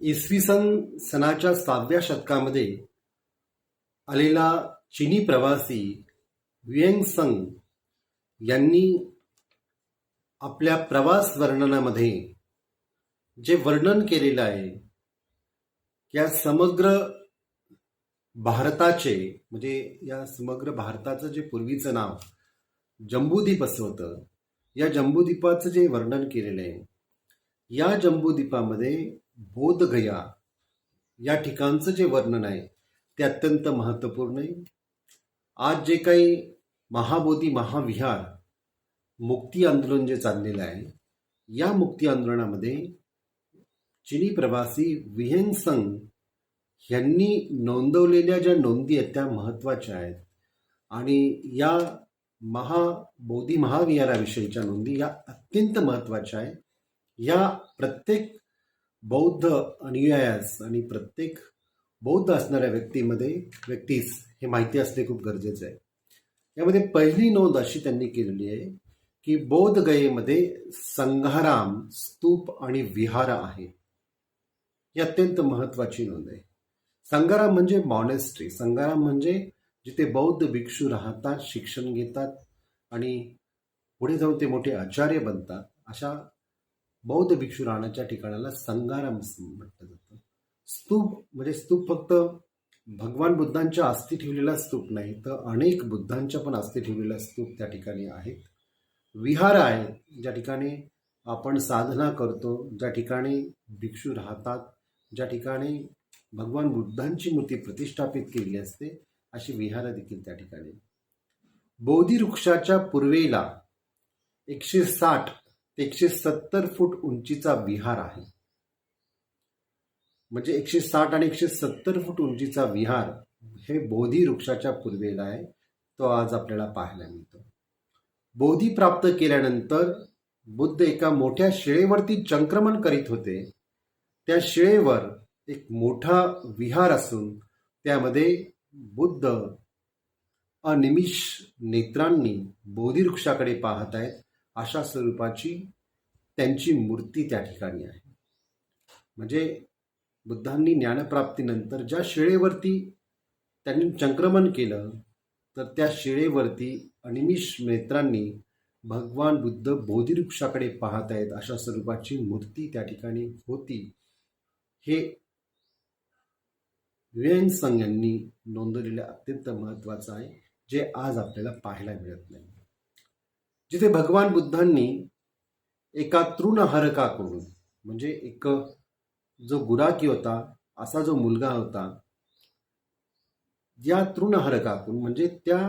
इसवी सन सनाच्या सहाव्या शतकामध्ये आलेला चिनी प्रवासी व्यंग संग यांनी आपल्या प्रवास वर्णनामध्ये जे वर्णन केलेलं आहे या समग्र भारताचे म्हणजे या समग्र भारताचं जे पूर्वीचं नाव जम्बूद्वीप असं होतं. या जम्बूद्वीपाचं जे वर्णन केलेलं आहे या जम्बूद्वीपामध्ये बोधगया या ठिकाणचं जे वर्णन आहे ते अत्यंत महत्त्वपूर्ण आहे. आज जे काही महाबोधी महाविहार मुक्ती आंदोलन जे चाललेलं आहे या मुक्ती आंदोलनामध्ये चिनी प्रवासी विहेंग संग यांनी नोंदवलेल्या ज्या नोंदी आहेत त्या महत्त्वाच्या आहेत. आणि या महाबोधी महाविहाराविषयीच्या नोंदी या अत्यंत महत्त्वाच्या आहेत. या प्रत्येक बौद्ध अनुयायास आणि प्रत्येक बौद्ध असणाऱ्या व्यक्तीमध्ये व्यक्तीस हे माहिती असणे खूप गरजेचं आहे. यामध्ये पहिली नोंद अशी त्यांनी केलेली आहे की बौद्धगयेमध्ये संघाराम स्तूप आणि विहार आहे. ही अत्यंत महत्वाची नोंद आहे. संघाराम म्हणजे मॉनेस्ट्री संघाराम म्हणजे जिथे बौद्ध भिक्षू राहतात शिक्षण घेतात आणि पुढे जाऊन ते मोठे आचार्य बनतात अशा बौद्ध भिक्षू राहण्याच्या ठिकाणाला संगाराम असं म्हटलं जातं. स्तूप म्हणजे स्तूप फक्त भगवान बुद्धांच्या अस्थी ठेवलेला स्तूप नाही तर अनेक बुद्धांच्या पण अस्थी ठेवलेला स्तूप त्या ठिकाणी आहेत विहार आहेत ज्या ठिकाणी आपण साधना करतो ज्या ठिकाणी भिक्षू राहतात ज्या ठिकाणी भगवान बुद्धांची मूर्ती प्रतिष्ठापित केली असते अशी विहारं देखील त्या ठिकाणी. बोधी वृक्षाच्या पूर्वेला एकशे साठ एकशे सत्तर फूट उंचीचा विहार आहे. म्हणजे एकशे साठ आणि एकशे सत्तर फूट उंचीचा विहार हे बोधी वृक्षाच्या पूर्वेला आहे. तो आज आपल्याला पाहायला मिळतो. बोधी प्राप्त केल्यानंतर बुद्ध एका मोठ्या शिळेवरती चंक्रमण करीत होते. त्या शिळेवर एक मोठा विहार असून त्यामध्ये बुद्ध अनिमिष नेत्रांनी बोधी वृक्षाकडे पाहत आहेत. अशा स्वरूपाची त्यांची मूर्ती त्या ठिकाणी आहे. म्हणजे बुद्धांनी ज्ञानप्राप्तीनंतर ज्या शिळेवरती त्यांनी संक्रमण केलं तर त्या शिळेवरती अनिमिष नेत्रांनी भगवान बुद्ध बोधिवृक्षाकडे पाहत आहेत अशा स्वरूपाची मूर्ती त्या ठिकाणी होती. हे विएन संघ यांनी नोंदवलेलं अत्यंत महत्त्वाचं आहे जे आज आपल्याला पाहायला मिळत नाही. जिथे भगवान बुद्धांनी एका तृणहरकाकडून म्हणजे एक जो गुराकी होता असा जो मुलगा होता या तृणहरकाकडून म्हणजे त्या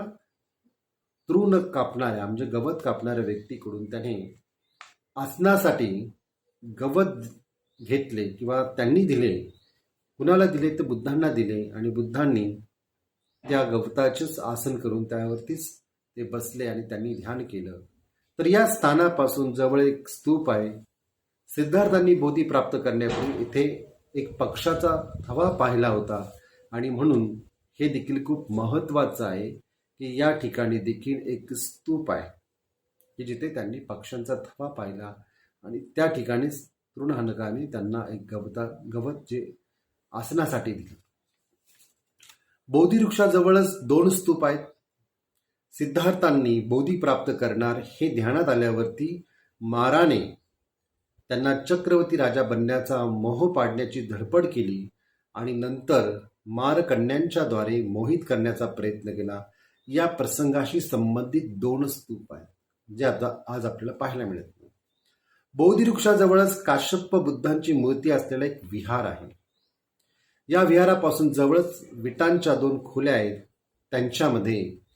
तृण कापणाऱ्या म्हणजे गवत कापणाऱ्या व्यक्तीकडून त्याने आसनासाठी गवत घेतले किंवा त्यांनी दिले. कुणाला दिले? तर बुद्धांना दिले आणि बुद्धांनी त्या गवताचेच आसन करून त्यावरतीच ते बसले आणि त्यांनी ध्यान केलं. तर या स्थानापासून जवळ एक स्तूप आहे. सिद्धार्थांनी बोधी प्राप्त करण्यापूर्वी इथे एक पक्षाचा थवा पाहिला होता आणि म्हणून हे देखील खूप महत्त्वाचं आहे की या ठिकाणी देखील एक स्तूप आहे. की जिथे त्यांनी पक्ष्यांचा थवा पाहिला आणि त्या ठिकाणी तृणहनकाने त्यांना एक गवता गवत जे आसनासाठी दिलं. बोधिवृक्षाजवळच दोन स्तूप आहेत. सिद्धार्थांनी बोधी प्राप्त करणार हे ध्यानात आल्यावरती माराने त्यांना चक्रवर्ती राजा बनण्याचा मोह पाडण्याची धडपड केली आणि नंतर मारकन्यांच्याद्वारे मोहित करण्याचा प्रयत्न केला. या प्रसंगाशी संबंधित दोन स्तूप आहेत जे आता आज आपल्याला पाहायला मिळत नाही वृक्षाजवळच काश्यप बुद्धांची मूर्ती असलेला एक विहार आहे. या विहारापासून जवळच विटांच्या दोन खोल्या आहेत त्यांच्यामध्ये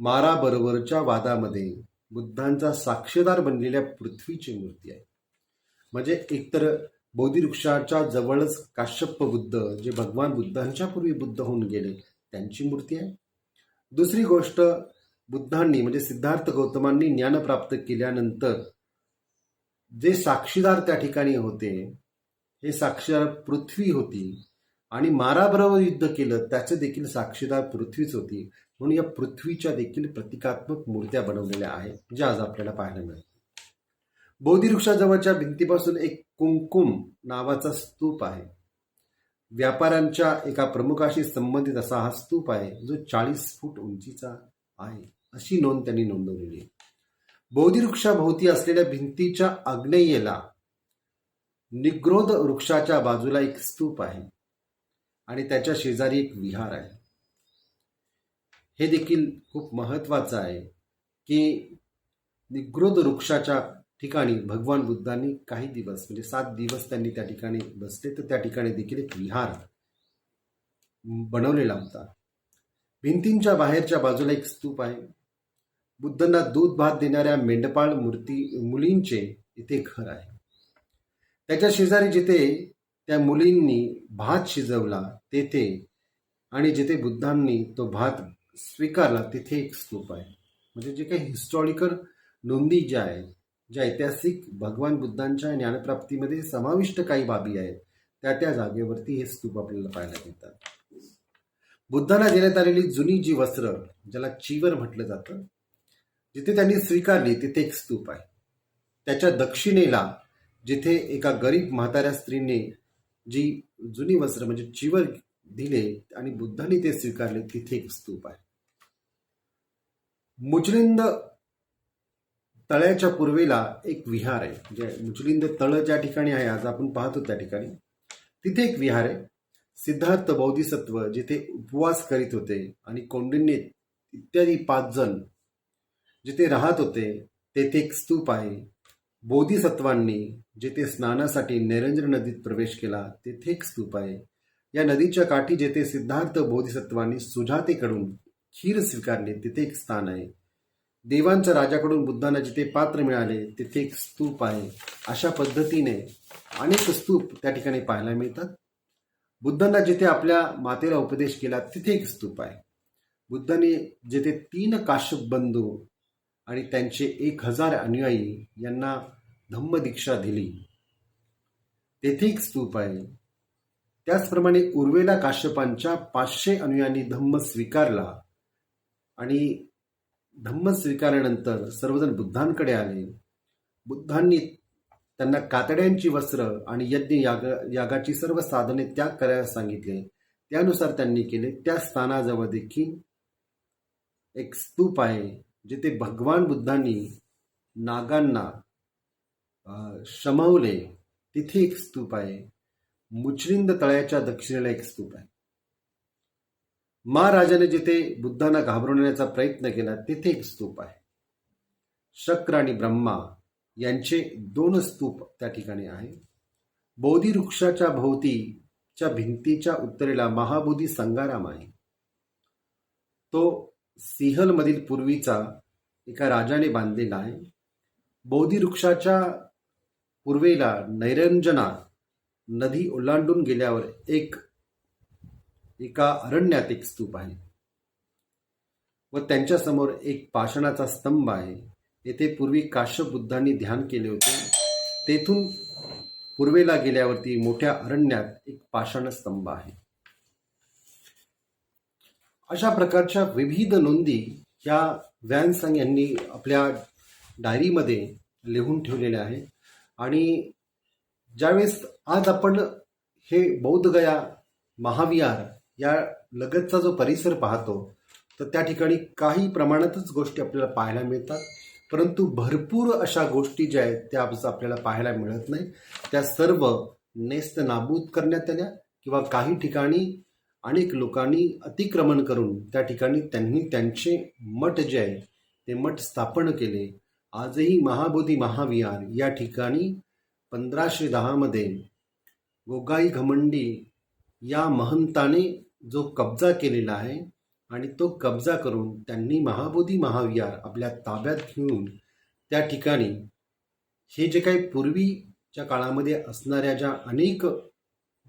माराबरोबरच्या वादामध्ये बुद्धांचा साक्षीदार बनलेल्या पृथ्वीची मूर्ती आहे. म्हणजे एकतर बोधिवृक्षाच्या जवळच काश्यप बुद्ध जे भगवान बुद्धांच्या पूर्वी बुद्ध होऊन गेले त्यांची मूर्ती आहे. दुसरी गोष्ट बुद्धांनी म्हणजे सिद्धार्थ गौतमांनी ज्ञान प्राप्त केल्यानंतर जे साक्षीदार त्या ठिकाणी होते हे साक्षीदार पृथ्वी होती आणि माराबरोबर युद्ध केलं त्याचे देखील साक्षीदार पृथ्वीच होती. म्हणून या पृथ्वीच्या देखील प्रतिकात्मक मूर्त्या बनवलेल्या आहेत ज्या आज आपल्याला पाहायला मिळतात बोधिवृक्षाजवळच्या भिंतीपासून एक कुंकुम नावाचा स्तूप आहे. व्यापाऱ्यांच्या एका प्रमुखाशी संबंधित असा हा स्तूप आहे जो चाळीस फूट उंचीचा आहे अशी नोंद त्यांनी नोंदवलेली आहे. बोधिवृक्षाभोवती असलेल्या भिंतीच्या आग्नेयेला निग्रोध वृक्षाच्या बाजूला एक स्तूप आहे आणि त्याच्या शेजारी एक विहार आहे. हे देखील खूप महत्त्वाचं आहे की निग्रोध वृक्षाच्या ठिकाणी भगवान बुद्धांनी काही दिवस म्हणजे सात दिवस त्यांनी त्या ठिकाणी बसले तर त्या ठिकाणी देखील एक विहार बनवलेला होता. भिंतींच्या बाहेरच्या बाजूला एक स्तूप आहे. बुद्धांना दूध भात देणाऱ्या मेंढपाळ मूर्ती मुलींचे इथे घर आहे. त्याच्या शेजारी जिथे त्या मुलींनी भात शिजवला तेथे आणि जिथे बुद्धांनी तो भात स्वीकारला तिथे एक स्तूप आहे. म्हणजे जे काही हिस्टॉरिकल नोंदी ज्या आहेत ज्या ऐतिहासिक भगवान बुद्धांच्या ज्ञानप्राप्तीमध्ये समाविष्ट काही बाबी आहेत त्या त्या जागेवरती हे स्तूप आपल्याला पाहायला मिळतात. बुद्धांना देण्यात आलेली जुनी जी वस्त्र ज्याला चीवर म्हटलं जातं जिथे त्यांनी स्वीकारली तिथे एक स्तूप आहे. त्याच्या दक्षिणेला जिथे एका गरीब म्हाताऱ्या स्त्रीने जी जुनी वस्त्र म्हणजे चीवर दिले आणि बुद्धांनी ते स्वीकारले तिथे एक स्तूप आहे. मुचलिंद तळ्याच्या पूर्वेला एक विहार आहे. म्हणजे मुचलिंद तळ ज्या ठिकाणी आहे आज आपण पाहतो त्या ठिकाणी. तिथे एक विहार आहे. सिद्धार्थ बौद्धिसत्व जिथे उपवास करीत होते आणि कौंडिन्य इत्यादी पाच जण जिथे राहत होते तेथे एक स्तूप आहे. बोधिसत्वांनी जिथे स्नानासाठी निरंजन नदीत प्रवेश केला तेथे एक स्तूप आहे. या नदीच्या काठी जेथे सिद्धार्थ बोधिसत्वांनी सुजातेकडून खीर स्वीकारली तिथे एक स्थान आहे. देवांच्या राजाकडून बुद्धांना जिथे पात्र मिळाले तिथे एक स्तूप आहे. अशा पद्धतीने अनेक स्तूप त्या ठिकाणी पाहायला मिळतात. बुद्धांना जिथे आपल्या मातेला उपदेश केला तिथे एक स्तूप आहे. बुद्धांनी जिथे तीन काश्यप बंधू आणि त्यांचे एक हजार अनुयायी यांना धम्मदीक्षा दिली तेथे एक स्तूप आहे. त्याचप्रमाणे उर्वेला काश्यपांच्या पाचशे अनुयांनी धम्म स्वीकारला. आणि धम्म स्वीकारल्यानंतर सर्वजण बुद्धांकडे आले. बुद्धांनी त्यांना कातड्यांची वस्त्र आणि यज्ञ याग यागाची सर्व साधने त्याग करायला सांगितले. त्यानुसार त्यांनी केले. त्या स्थानाजवळ देखील एक स्तूप आहे जिथे भगवान बुद्धांनी नागांना शमवले. तिथे एक स्तूप आहे. मुचलिंद तळ्याच्या दक्षिणेला एक स्तूप आहे. महाराजाने जिथे बुद्धांना घाबरवण्याचा प्रयत्न केला तिथे एक स्तूप आहे. शक्र आणि ब्रह्मा यांचे दोन स्तूप त्या ठिकाणी आहे. बोधी वृक्षाच्या भोवतीच्या भिंतीच्या उत्तरेला महाबोधी संगाराम आहे. तो सिंहलमधील पूर्वीचा एका राजाने बांधलेला आहे. बोधी वृक्षाच्या पूर्वेला नैरंजना नदी ओलांडून गेल्यावर एक एका अरण्यात एक स्तूप आहे. व त्यांच्यासमोर एक पाषाणाचा स्तंभ आहे. येथे पूर्वी काश्यप बुद्धांनी ध्यान केले होते. तेथून पूर्वेला गेल्यावरती मोठ्या अरण्यात एक पाषाण स्तंभ आहे. अशा प्रकारच्या विविध नोंदी या व्यानसंग यांनी आपल्या डायरीमध्ये लिहून ठेवलेल्या आहेत. आणि ज्यावेळेस आज आपण हे बौद्धगया महाविहार या लगतचा जो परिसर पाहतो तर त्या ठिकाणी काही प्रमाणातच गोष्टी आपल्याला पाहायला मिळतात. परंतु भरपूर अशा गोष्टी ज्या आहेत त्या आपल्याला पाहायला मिळत नाही. त्या सर्व नेस्त नाबूद करण्यात आल्या किंवा काही ठिकाणी अनेक लोकांनी अतिक्रमण करून त्या ठिकाणी त्यांनी त्यांचे मठ जे आहे ते मठ स्थापन केले. आजही महाबोधी महाविहार या ठिकाणी पंधराशे दहामध्ये गोगाई घमंडी या महंताने जो कब्जा केलेला आहे आणि तो कब्जा करून त्यांनी महाबोधी महाविहार आपल्या ताब्यात घेऊन त्या ठिकाणी हे जे काही पूर्वीच्या काळामध्ये असणाऱ्या ज्या अनेक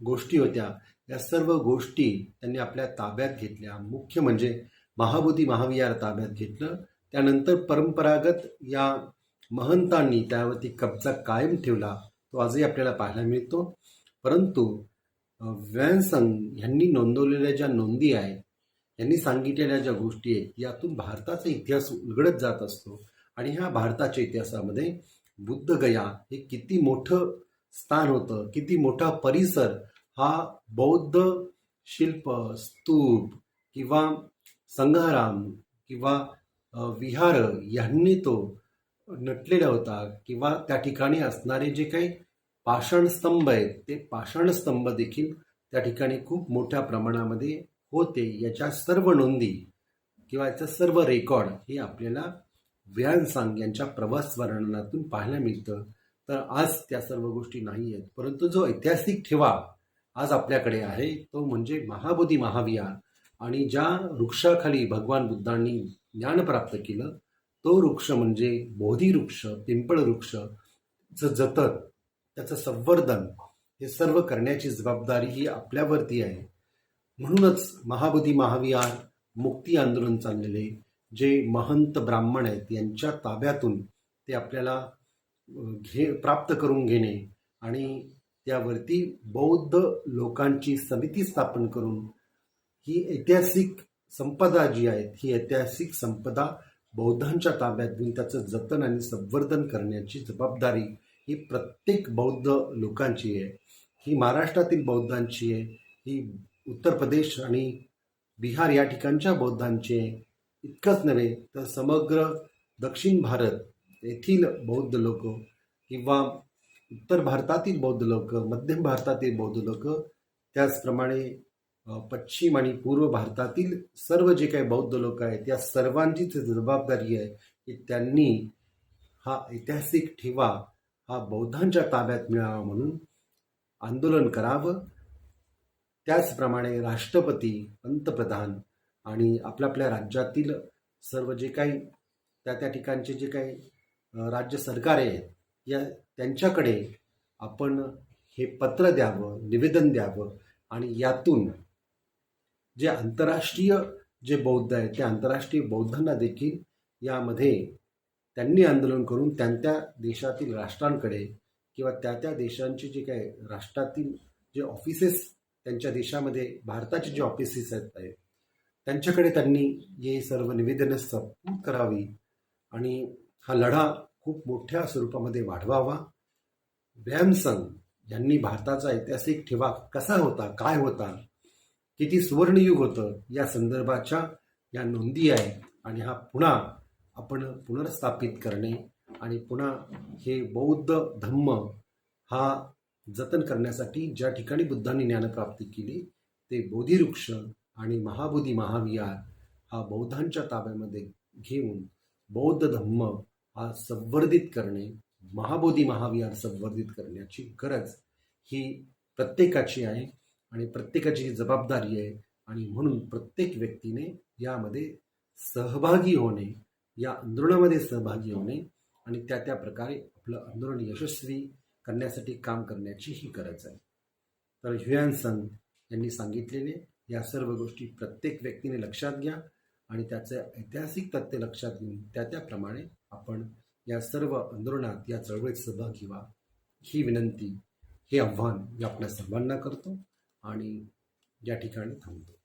गोष्टी होत्या या सर्व गोष्टी त्यांनी आपल्या ताब्यात घेतल्या. मुख्य म्हणजे महाबोधी महाविहार ताब्यात घेतलं. त्यानंतर परंपरागत या महंतांनी त्यावरती कब्जा कायम ठेवला तो आजही आपल्याला पाहायला मिळतो. परंतु व्हॅनसंग ह्यांनी नोंदवलेल्या ज्या नोंदी आहेत यांनी सांगितलेल्या ज्या गोष्टी आहेत यातून भारताचा इतिहास उलगडत जात असतो. आणि ह्या भारताच्या इतिहासामध्ये बुद्धगया हे किती मोठं स्थान होतं किती मोठा परिसर हा बौद्ध शिल्प स्तूप किंवा संघाराम किंवा विहार यांनी तो नटलेला होता किंवा त्या ठिकाणी असणारे जे काही पाषाणस्तंभ आहेत. ते पाषाणस्तंभ देखील त्या ठिकाणी खूप मोठ्या प्रमाणामध्ये होते. याच्या सर्व नोंदी किंवा याचं सर्व रेकॉर्ड हे आपल्याला व्यानसांग यांच्या प्रवास वर्णनातून पाहायला मिळतं. तर आज त्या सर्व गोष्टी नाही आहेत. परंतु जो ऐतिहासिक ठेवा आज आपल्याकडे आहे तो म्हणजे महाबोधी महाविहार. आणि ज्या वृक्षाखाली भगवान बुद्धांनी ज्ञान प्राप्त केलं तो वृक्ष म्हणजे बोधी वृक्ष पिंपळ वृक्ष जतन. त्याचं संवर्धन हे सर्व करण्याची जबाबदारी ही आपल्यावरती आहे. म्हणूनच महाबोधी महाविहार मुक्ती आंदोलन चाललेले जे महंत ब्राह्मण आहेत यांच्या ताब्यातून ते आपल्याला घे प्राप्त करून घेणे आणि त्यावरती बौद्ध लोकांची समिती स्थापन करून ही ऐतिहासिक संपदा जी आहे ही ऐतिहासिक संपदा बौद्धांच्या ताब्यात घेऊन त्याचं जतन आणि संवर्धन करण्याची जबाबदारी ही प्रत्येक बौद्ध लोकांची आहे. ही महाराष्ट्रातील बौद्धांची आहे. ही उत्तर प्रदेश आणि बिहार या ठिकाणच्या बौद्धांची आहे. इतकंच नव्हे तर समग्र दक्षिण भारत येथील बौद्ध लोक किंवा उत्तर भारतातील बौद्ध लोक मध्य भारतातील बौद्ध लोक त्याचप्रमाणे पश्चिम आणि पूर्व भारतातील सर्व जे काही बौद्ध लोक आहेत त्या सर्वांचीच जबाबदारी आहे की त्यांनी हा ऐतिहासिक ठेवा हा बौद्धांच्या ताब्यात मिळावा म्हणून आंदोलन करावं. त्याचप्रमाणे राष्ट्रपती पंतप्रधान आणि आपल्या आपल्या राज्यातील सर्व जे काही त्या त्या ठिकाणचे जे काही राज्य सरकारे आहेत या त्यांच्याकडे आपण हे पत्र द्यावं निवेदन द्यावं आणि यातून जे आंतरराष्ट्रीय जे बौद्ध आहेत त्या आंतरराष्ट्रीय बौद्धांना देखील यामध्ये त्यांनी आंदोलन करून त्या त्या देशातील राष्ट्रांकडे किंवा त्या त्या देशांचे जे काही राष्ट्रातील जे ऑफिसेस त्यांच्या देशामध्ये भारताचे जे ऑफिसेस आहेत त्यांच्याकडे त्यांनी हे सर्व निवेदनं सपूत करावी आणि हा लढा खूप मोठ्या स्वरूपामध्ये वाढवावा. व्यायामसंघ यांनी भारताचा ऐतिहासिक ठेवा कसा होता काय होता किती सुवर्णयुग होतं या संदर्भाच्या या नोंदी आहेत आणि हा पुन्हा आपण पुनर्स्थापित करणे आणि पुन्हा हे बौद्ध धम्म हा जतन करण्यासाठी ज्या ठिकाणी बुद्धांनी ज्ञानप्राप्ती केली ते बोधिवृक्ष आणि महाबोधी महाविहार हा बौद्धांच्या ताब्यामध्ये घेऊन बौद्ध धम्म हा संवर्धित करणे महाबोधी महाविहार संवर्धित करण्याची गरज ही प्रत्येकाची आहे आणि प्रत्येकाची ही जबाबदारी आहे आणि म्हणून प्रत्येक व्यक्तीने यामध्ये सहभागी होणे या आंदोलनामध्ये सहभागी होणे आणि त्या त्या प्रकारे आपलं आंदोलन यशस्वी करण्यासाठी काम करण्याची ही गरज आहे. तर ह्युयान संघ यांनी सांगितलेले या सर्व गोष्टी प्रत्येक व्यक्तीने लक्षात घ्या आणि त्याचं ऐतिहासिक तथ्य लक्षात घेऊन त्या त्याप्रमाणे आपण या सर्व आंदोलनात या चळवळीत सहभागी व्हा. ही विनंती हे आव्हान मी आपल्या सर्वांना करतो आणि या ठिकाणी थांबतो.